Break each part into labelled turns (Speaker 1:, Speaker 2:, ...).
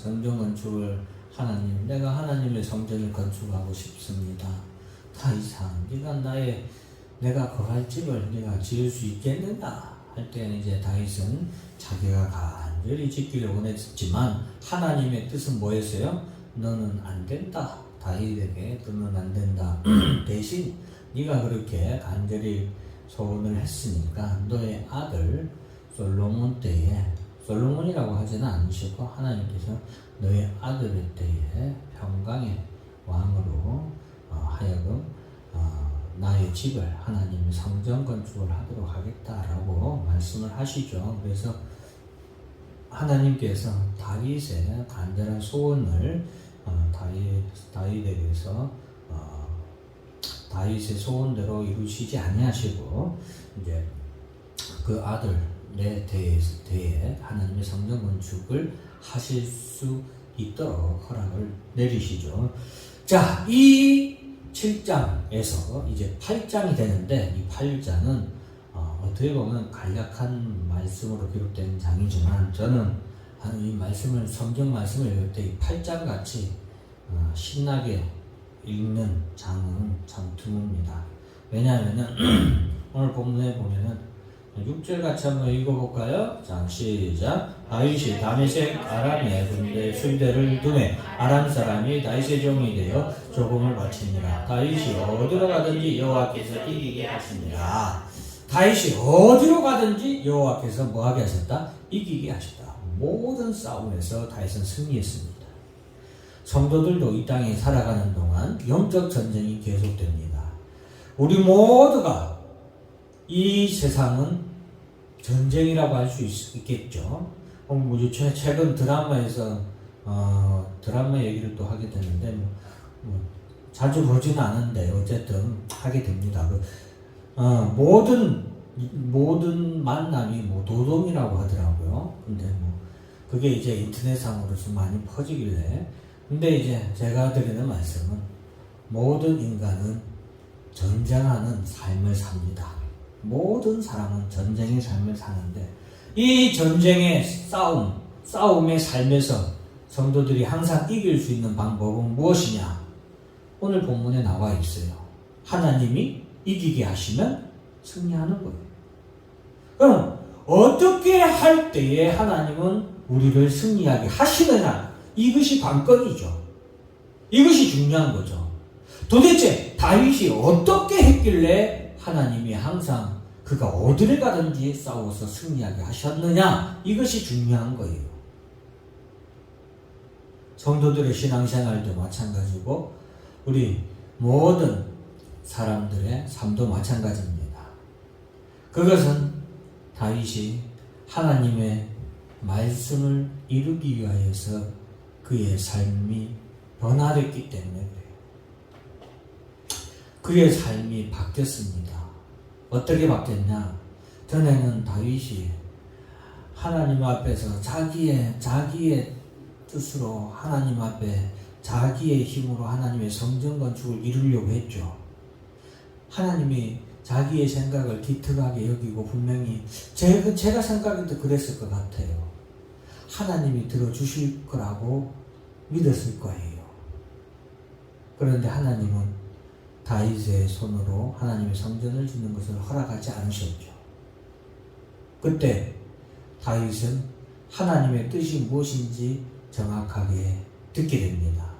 Speaker 1: 성전 건축을 하나님 내가 하나님의 성전을 건축하고 싶습니다. 다 이상 네가 나의 내가 거할 집을 네가 지을 수 있겠느냐 할 때는 이제 다윗은 자기가 간절히 짓기를 원했지만 하나님의 뜻은 뭐였어요? 너는 안 된다. 다윗에게 너는 안 된다. 대신 네가 그렇게 간절히 소원을 했으니까 너의 아들 솔로몬 때에 솔로몬이라고 하지는 않으시고 하나님께서 너의 아들의 때에 평강의 왕으로 어, 하여금 어, 나의 집을 하나님의 성전 건축을 하도록 하겠다라고 말씀을 하시죠. 그래서 하나님께서 다윗의 간절한 소원을 어, 다윗 다윗에게서 어, 다윗의 소원대로 이루시지 아니하시고 이제 그 아들 의 대에, 대에 하나님의 성전 건축을 하실 수 있도록 허락을 내리시죠. 자, 이 7장에서 이제 8장이 되는데 이 8장은 어, 어떻게 보면 간략한 말씀으로 기록된 장이지만 저는 하는 이 말씀을 성경 말씀을 읽을 때 이 8장 같이 어, 신나게 읽는 장은 참 드뭅니다. 왜냐하면은 오늘 본문에 보면은 6절 같이 한번 읽어볼까요? 자, 시작. 다윗이 다메섹 아람의 군대 수비대를 두매 아람 사람이 다윗의 종이 되어 조공을 바치니라. 다윗이 어디로 가든지 여호와께서 이기게 하시니라. 다윗이 어디로 가든지 여호와께서 뭐하게 하셨다? 이기게 하셨다. 모든 싸움에서 다윗은 승리했습니다. 성도들도 이 땅에 살아가는 동안 영적 전쟁이 계속됩니다. 우리 모두가 이 세상은 전쟁이라고 할 수 있겠죠. 어, 뭐 최- 최근 드라마에서 어, 드라마 얘기를 또 하게 되는데 뭐, 뭐 자주 보지는 않은데 어쨌든 하게 됩니다. 그, 어, 모든 모든 만남이 뭐 노동이라고 하더라고요. 근데 뭐 그게 이제 인터넷상으로 좀 많이 퍼지길래 근데 이제 제가 드리는 말씀은 모든 인간은 전쟁하는 삶을 삽니다. 모든 사람은 전쟁의 삶을 사는데 이 전쟁의 싸움, 싸움의 삶에서 성도들이 항상 이길 수 있는 방법은 무엇이냐? 오늘 본문에 나와 있어요. 하나님이 이기게 하시면 승리하는 거예요. 그럼 어떻게 할 때에 하나님은 우리를 승리하게 하시느냐? 이것이 관건이죠. 이것이 중요한 거죠. 도대체 다윗이 어떻게 했길래 하나님이 항상 그가 어디를 가든지 싸워서 승리하게 하셨느냐? 이것이 중요한 거예요. 성도들의 신앙생활도 마찬가지고 우리 모든 사람들의 삶도 마찬가지입니다. 그것은 다윗이 하나님의 말씀을 이루기 위하여서 그의 삶이 변화됐기 때문에 그의 삶이 바뀌었습니다. 어떻게 바뀌었냐? 전에는 다윗이 하나님 앞에서 자기의 자기의 뜻으로 하나님 앞에 자기의 힘으로 하나님의 성전 건축을 이루려고 했죠. 하나님이 자기의 생각을 기특하게 여기고 분명히 제가, 제가 생각해도 그랬을 것 같아요. 하나님이 들어주실 거라고 믿었을 거예요. 그런데 하나님은 다윗의 손으로 하나님의 성전을 짓는 것을 허락하지 않으셨죠. 그때 다윗은 하나님의 뜻이 무엇인지 정확하게 듣게 됩니다.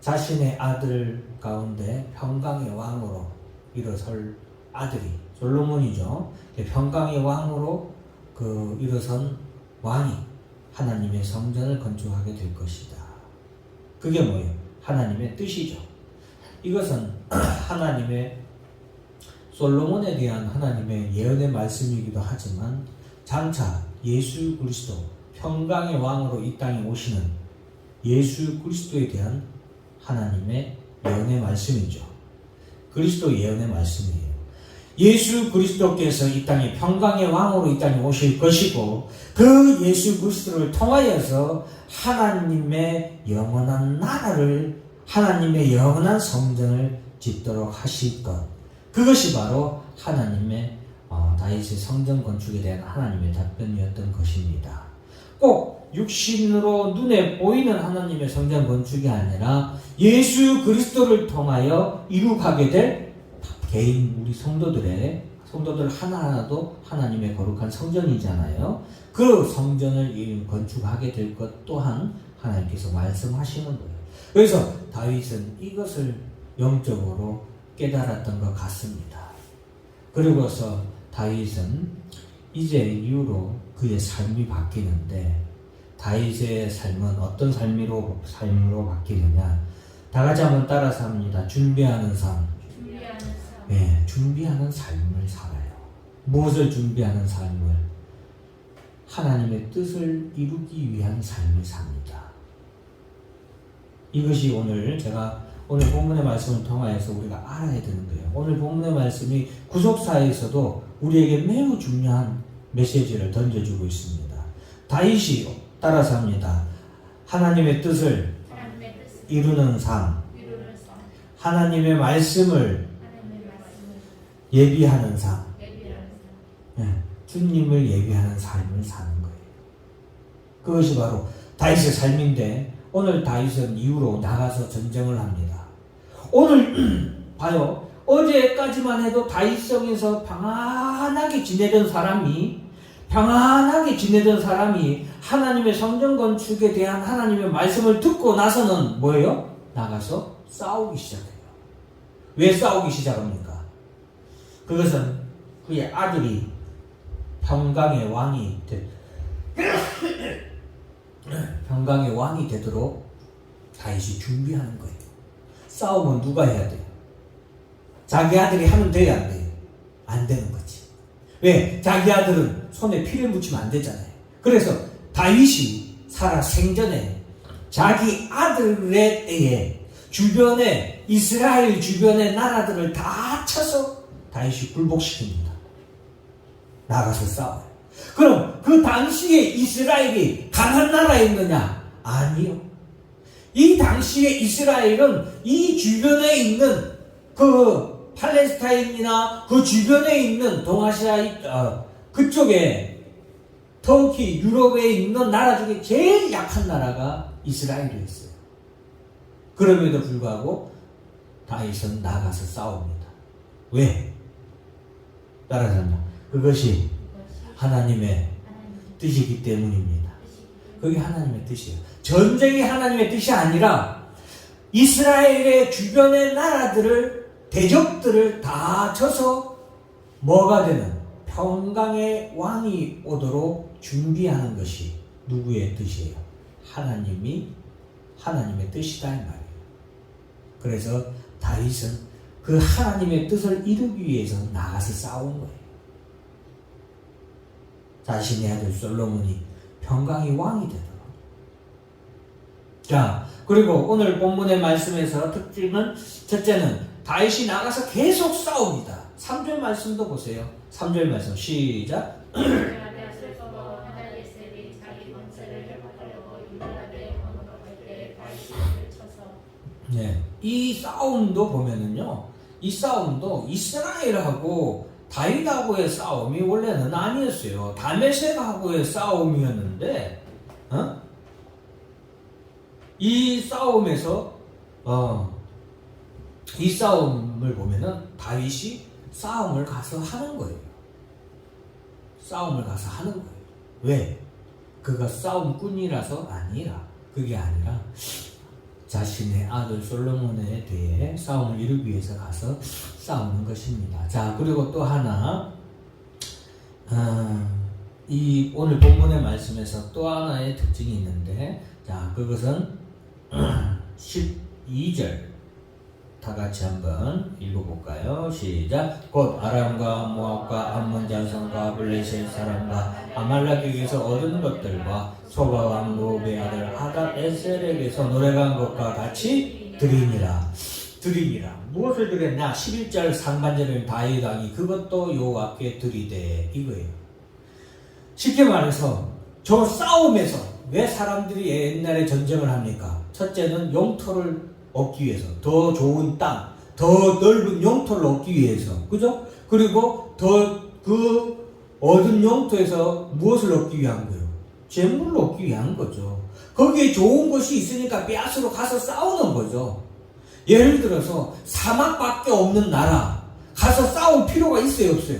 Speaker 1: 자신의 아들 가운데 평강의 왕으로 일어설 아들이 솔로몬이죠. 평강의 왕으로 그 일어선 왕이 하나님의 성전을 건축하게 될 것이다. 그게 뭐예요? 하나님의 뜻이죠. 이것은 하나님의 솔로몬에 대한 하나님의 예언의 말씀이기도 하지만 장차 예수 그리스도 평강의 왕으로 이 땅에 오시는 예수 그리스도에 대한 하나님의 예언의 말씀이죠. 그리스도 예언의 말씀이에요. 예수 그리스도께서 이 땅에 평강의 왕으로 이 땅에 오실 것이고 그 예수 그리스도를 통하여서 하나님의 영원한 나라를 하나님의 영원한 성전을 짓도록 하실 것 그것이 바로 하나님의 어, 다윗의 성전 건축에 대한 하나님의 답변이었던 것입니다. 꼭 육신으로 눈에 보이는 하나님의 성전 건축이 아니라 예수 그리스도를 통하여 이룩하게 될 개인 우리 성도들의 성도들 하나하나도 하나님의 거룩한 성전이잖아요. 그 성전을 이 건축하게 될 것 또한 하나님께서 말씀하시는 거예요. 그래서 다윗은 이것을 영적으로 깨달았던 것 같습니다. 그리고서 다윗은 이제 이후로 그의 삶이 바뀌는데 다윗의 삶은 어떤 삶으로 삶으로 바뀌느냐? 다 같이 한번 따라서 합니다. 준비하는 삶.
Speaker 2: 준비하는 삶.
Speaker 1: 예, 준비하는 삶을 살아요. 무엇을 준비하는 삶을? 하나님의 뜻을 이루기 위한 삶을 삽니다. 이것이 오늘 제가 오늘 본문의 말씀을 통하여서 우리가 알아야 되는 거예요. 오늘 본문의 말씀이 구속사에서도 우리에게 매우 중요한 메시지를 던져주고 있습니다. 다윗이 따라서 합니다. 하나님의 뜻을 이루는 삶. 하나님의 말씀을 예비하는 삶,
Speaker 2: 예,
Speaker 1: 주님을 예비하는 삶을 사는 거예요. 그것이 바로 다윗의 삶인데 오늘 다윗은 이후로 나가서 전쟁을 합니다. 오늘 봐요. 어제까지만 해도 다윗성에서 평안하게 지내던 사람이 평안하게 지내던 사람이 하나님의 성전 건축에 대한 하나님의 말씀을 듣고 나서는 뭐예요? 나가서 싸우기 시작해요. 왜 싸우기 시작합니까? 그것은 그의 아들이 평강의 왕이 되, 평강의 왕이 되도록 다윗이 준비하는 거예요. 싸움은 누가 해야 돼요? 자기 아들이 하면 돼야 안 돼요? 안 되는 거지. 왜? 자기 아들은 손에 피를 묻히면 안 되잖아요. 그래서 다윗이 살아 생전에 자기 아들에 의해 주변에 이스라엘 주변의 나라들을 다 쳐서 다윗이 굴복시킵니다. 나가서 싸워요. 그럼 그 당시에 이스라엘이 강한 나라였느냐? 아니요. 이 당시에 이스라엘은 이 주변에 있는 그 팔레스타인이나 그 주변에 있는 동아시아 어, 그쪽에 터키 유럽에 있는 나라 중에 제일 약한 나라가 이스라엘이었어요. 그럼에도 불구하고 다윗은 나가서 싸웁니다. 왜? 따라서는 그것이 하나님의 뜻이기 때문입니다. 그게 하나님의 뜻이에요. 전쟁이 하나님의 뜻이 아니라 이스라엘의 주변의 나라들을 대적들을 다 쳐서 뭐가 되는 평강의 왕이 오도록 준비하는 것이 누구의 뜻이에요? 하나님이 하나님의 뜻이다 이 말이에요. 그래서 다윗은 그 하나님의 뜻을 이루기 위해서 나가서 싸운 거예요. 자신의 아들 솔로몬이 평강의 왕이 되도록. 자, 그리고 오늘 본문의 말씀에서 특징은 첫째는 다윗이 나가서 계속 싸웁니다. 3절 말씀도 보세요. 3절 말씀 시작. 네. 이 싸움도 보면은요. 이 싸움도 이스라엘하고 다윗하고의 싸움이 원래는 아니었어요. 다메섹하고의 싸움이었는데, 어? 이 싸움에서 어, 이 싸움을 보면은 다윗이 싸움을 가서 하는 거예요. 싸움을 가서 하는 거예요. 왜? 그가 싸움꾼이라서 아니라 그게 아니라 자신의 아들 솔로몬에 대해 싸움을 이루기 위해서 가서 싸우는 것입니다. 자 그리고 또 하나 어, 이 오늘 본문의 말씀에서 또 하나의 특징이 있는데 자 그것은 12절 다 같이 한번 읽어볼까요? 시작. 곧 아람과 모압과 암몬 자손과 블레셋 사람과 아말렉에게서 얻은 것들과 소바왕 노베 아들 하닷 에셀에게서 노래간 것과 같이 드리니라. 드리니라. 무엇을 드렸냐? 11절 상반절을 다윗 왕이 그것도 여호와께 드리되 이거예요. 쉽게 말해서 저 싸움에서 왜 사람들이 옛날에 전쟁을 합니까? 첫째는 영토를 얻기 위해서 더 좋은 땅, 더 넓은 영토를 얻기 위해서 그죠? 그리고 더 그 얻은 영토에서 무엇을 얻기 위한 거예요? 재물을 얻기 위한 거죠. 거기에 좋은 것이 있으니까 빼앗으러 가서 싸우는 거죠. 예를 들어서 사막밖에 없는 나라 가서 싸울 필요가 있어요, 없어요?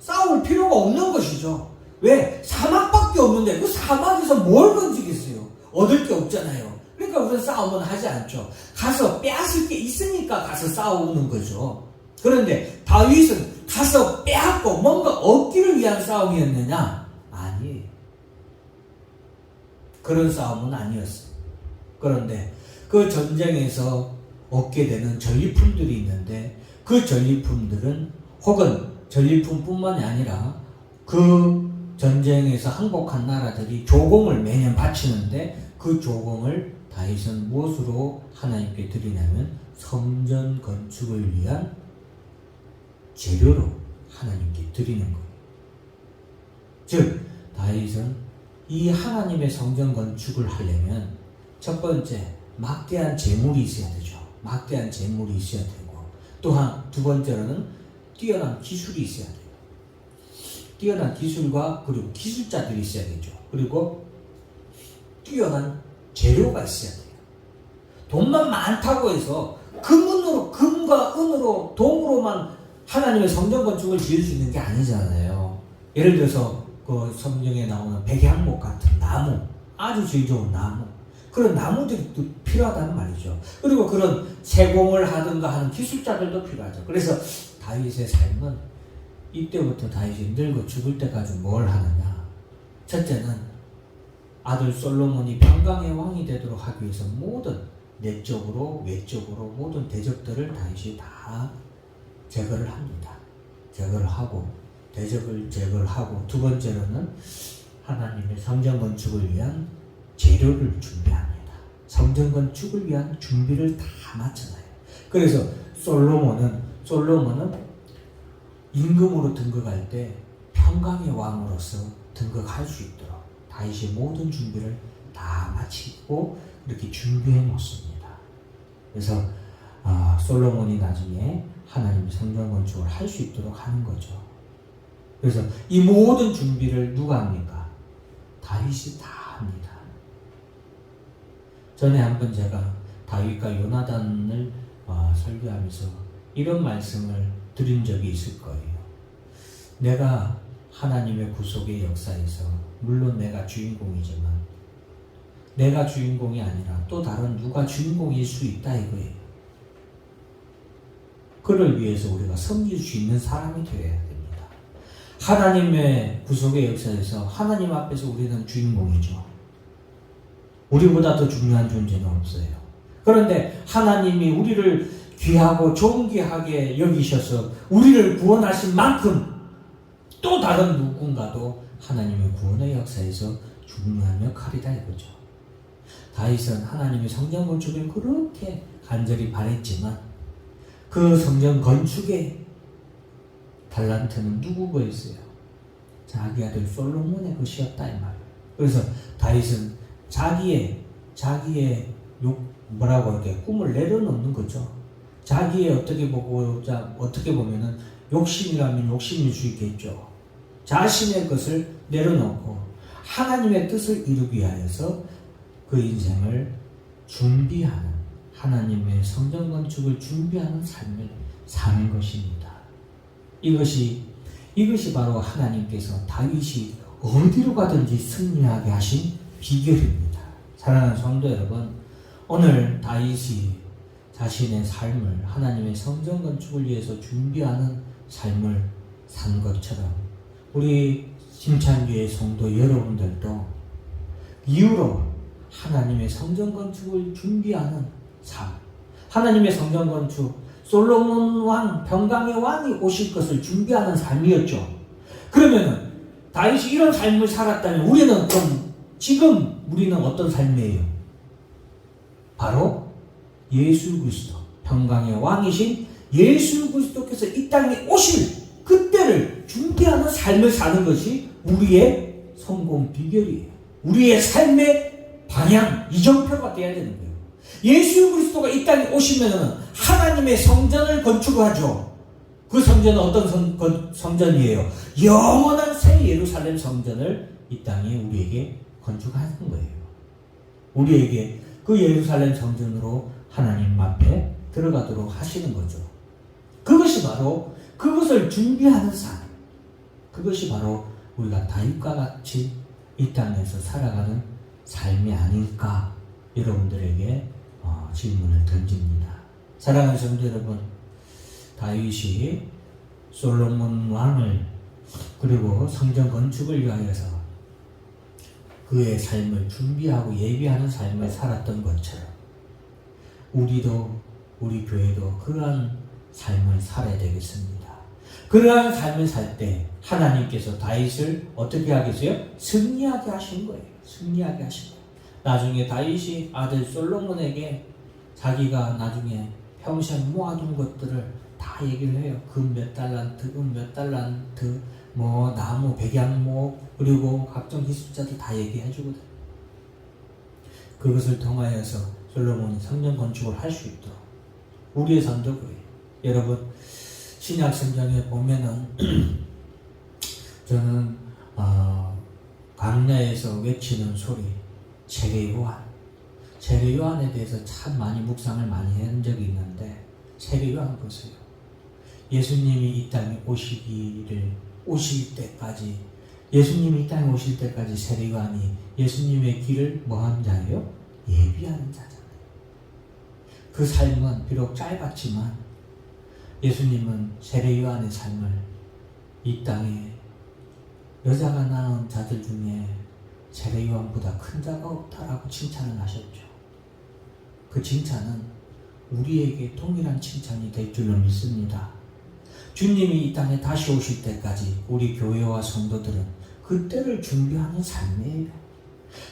Speaker 1: 싸울 필요가 없는 것이죠. 왜? 사막밖에 없는데 그 사막에서 뭘 건지겠어요? 얻을 게 없잖아요. 그러니까 우리는 싸움은 하지 않죠. 가서 빼앗을 게 있으니까 가서 싸우는 거죠. 그런데 다윗은 가서 빼앗고 뭔가 얻기를 위한 싸움이었느냐? 아니에요. 그런 싸움은 아니었어요. 그런데 그 전쟁에서 얻게 되는 전리품들이 있는데 그 전리품들은 혹은 전리품뿐만이 아니라 그 전쟁에서 항복한 나라들이 조공을 매년 바치는데 그 조공을 다윗은 무엇으로 하나님께 드리냐면 성전 건축을 위한 재료로 하나님께 드리는 거예요. 즉 다윗은 이 하나님의 성전 건축을 하려면 첫 번째 막대한 재물이 있어야 되죠. 막대한 재물이 있어야 되고 또한 두 번째로는 뛰어난 기술이 있어야 돼요. 뛰어난 기술과 그리고 기술자들이 있어야 되죠. 그리고 뛰어난 재료가 있어야 돼요. 돈만 많다고 해서 금은으로 금과 은으로 동으로만 하나님의 성전 건축을 지을 수 있는 게 아니잖아요. 예를 들어서 그 성경에 나오는 백향목 같은 나무, 아주 제일 좋은 나무, 그런 나무들이 또 필요하다는 말이죠. 그리고 그런 세공을 하든가 하는 기술자들도 필요하죠. 그래서 다윗의 삶은 이때부터 다윗이 늙어 죽을 때까지 뭘 하느냐? 첫째는 아들 솔로몬이 평강의 왕이 되도록 하기 위해서 모든 내적으로 외적으로 모든 대적들을 다윗이 다 제거를 합니다. 제거를 하고 대적을 제거를 하고 두 번째로는 하나님의 성전 건축을 위한 재료를 준비합니다. 성전 건축을 위한 준비를 다 마쳤어요. 그래서 솔로몬은 솔로몬은 임금으로 등극할 때 평강의 왕으로서 등극할 수 있도록 다윗이 모든 준비를 다 마치고 이렇게 준비해 놓습니다. 그래서 아, 솔로몬이 나중에 하나님의 성전 건축을 할 수 있도록 하는 거죠. 그래서 이 모든 준비를 누가 합니까? 다윗이 다 합니다. 전에 한 번 제가 다윗과 요나단을 어, 설교하면서 이런 말씀을 드린 적이 있을 거예요. 내가 하나님의 구속의 역사에서 물론 내가 주인공이지만 내가 주인공이 아니라 또 다른 누가 주인공일 수 있다 이거예요. 그를 위해서 우리가 섬길 수 있는 사람이 되어야 됩니다. 하나님의 구속의 역사에서 하나님 앞에서 우리는 주인공이죠. 우리보다 더 중요한 존재는 없어요. 그런데 하나님이 우리를 귀하고 존귀하게 여기셔서 우리를 구원하신 만큼 또 다른 누군가도 하나님의 구원의 역사에서 중요한 역할이다 이거죠. 다윗은 하나님의 성전 건축을 그렇게 간절히 바랬지만 그 성전 건축의 달란트는 누구 거였어요? 자기 아들 솔로몬의 것이었다 이 말이에요. 그래서 다윗은 자기의 자기의 욕 뭐라고 이렇게 꿈을 내려놓는 거죠. 자기의 어떻게 보고 자 어떻게 보면은 욕심이라면 욕심일 수 있겠죠. 자신의 것을 내려놓고 하나님의 뜻을 이루기 위하여서 그 인생을 준비하는 하나님의 성전 건축을 준비하는 삶을 사는 것입니다. 이것이 이것이 바로 하나님께서 다윗이 어디로 가든지 승리하게 하신 비결입니다. 사랑하는 성도 여러분, 오늘 다윗이 자신의 삶을 하나님의 성전 건축을 위해서 준비하는 삶을 산 것처럼 우리 심찬교회 성도 여러분들도 이후로 하나님의 성전 건축을 준비하는 삶, 하나님의 성전 건축, 솔로몬 왕, 평강의 왕이 오실 것을 준비하는 삶이었죠. 그러면은 다윗이 이런 삶을 살았다면 우리는 그럼 지금 우리는 어떤 삶이에요? 바로 예수 그리스도, 평강의 왕이신 예수 그리스도께서 이 땅에 오실 그때를 준비하는 삶을 사는 것이 우리의 성공 비결이에요. 우리의 삶의 방향, 이정표가 되어야 되는 거예요. 예수 그리스도가 이 땅에 오시면은 하나님의 성전을 건축을 하죠. 그 성전은 어떤 성, 건, 성전이에요? 영원한 새 예루살렘 성전을 이 땅에 우리에게 건축하는 거예요. 우리에게 그 예루살렘 성전으로 하나님 앞에 들어가도록 하시는 거죠. 그것이 바로 그것을 준비하는 삶. 그것이 바로 우리가 다윗과 같이 이 땅에서 살아가는 삶이 아닐까 여러분들에게 어, 질문을 던집니다. 사랑하는 성도 여러분, 다윗이 솔로몬 왕을 그리고 성전 건축을 위하여서 그의 삶을 준비하고 예비하는 삶을 살았던 것처럼 우리도 우리 교회도 그러한 삶을 살아야 되겠습니다. 그러한 삶을 살 때 하나님께서 다윗을 어떻게 하겠어요? 승리하게 하신 거예요. 승리하게 하신 거예요. 나중에 다윗이 아들 솔로몬에게 자기가 나중에 평생 모아둔 것들을 다 얘기를 해요. 금 몇 달란트, 금 몇 달란트, 뭐 나무 백양목 그리고 각종 기술자들 다 얘기해 주거든. 그것을 통하여서 솔로몬이 성전 건축을 할 수 있도록 우리의 삶도 그래요. 여러분 신약 성경에 보면은 저는 어, 광야에서 외치는 소리 세례 요한 세례 요한에 대해서 참 많이 묵상을 많이 한 적이 있는데 세례 요한 보세요. 예수님이 이 땅에 오시기를 오실 때까지 예수님이 이 땅에 오실 때까지 세례 요한이 예수님의 길을 뭐한 자예요? 예비하는 자잖아요. 그 삶은 비록 짧았지만 예수님은 세례 요한의 삶을 이 땅에 여자가 낳은 자들 중에 세례 요한보다 큰 자가 없다라고 칭찬을 하셨죠. 그 칭찬은 우리에게 동일한 칭찬이 될 줄로 믿습니다. 주님이 이 땅에 다시 오실 때까지 우리 교회와 성도들은 그때를 준비하는 삶이에요.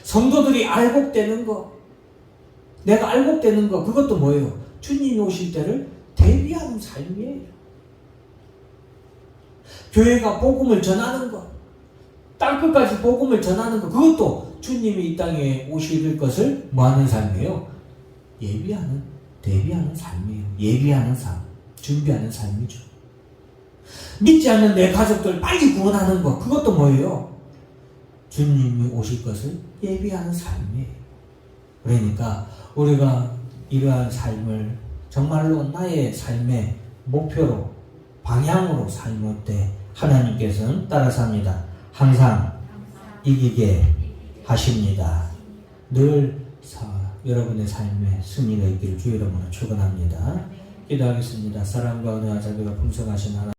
Speaker 1: 성도들이 알곡되는 거, 내가 알곡되는 거, 그것도 뭐예요? 주님이 오실 때를 대비하는 삶이에요. 교회가 복음을 전하는 것, 땅 끝까지 복음을 전하는 것, 그것도 주님이 이 땅에 오실 것을 뭐하는 삶이에요? 예비하는, 대비하는 삶이에요. 예비하는 삶, 준비하는 삶이죠. 믿지 않는 내 가족들 빨리 구원하는 것, 그것도 뭐예요? 주님이 오실 것을 예비하는 삶이에요. 그러니까 우리가 이러한 삶을 정말로 나의 삶의 목표로 방향으로 삶을 때 하나님께서는 따라서 합니다. 항상 이기게 하십니다. 늘 사- 여러분의 삶에 승리가 있기를 주의 이름으로 축원합니다. 기도하겠습니다. 사랑과 은혜와 자비가 풍성하신 하나님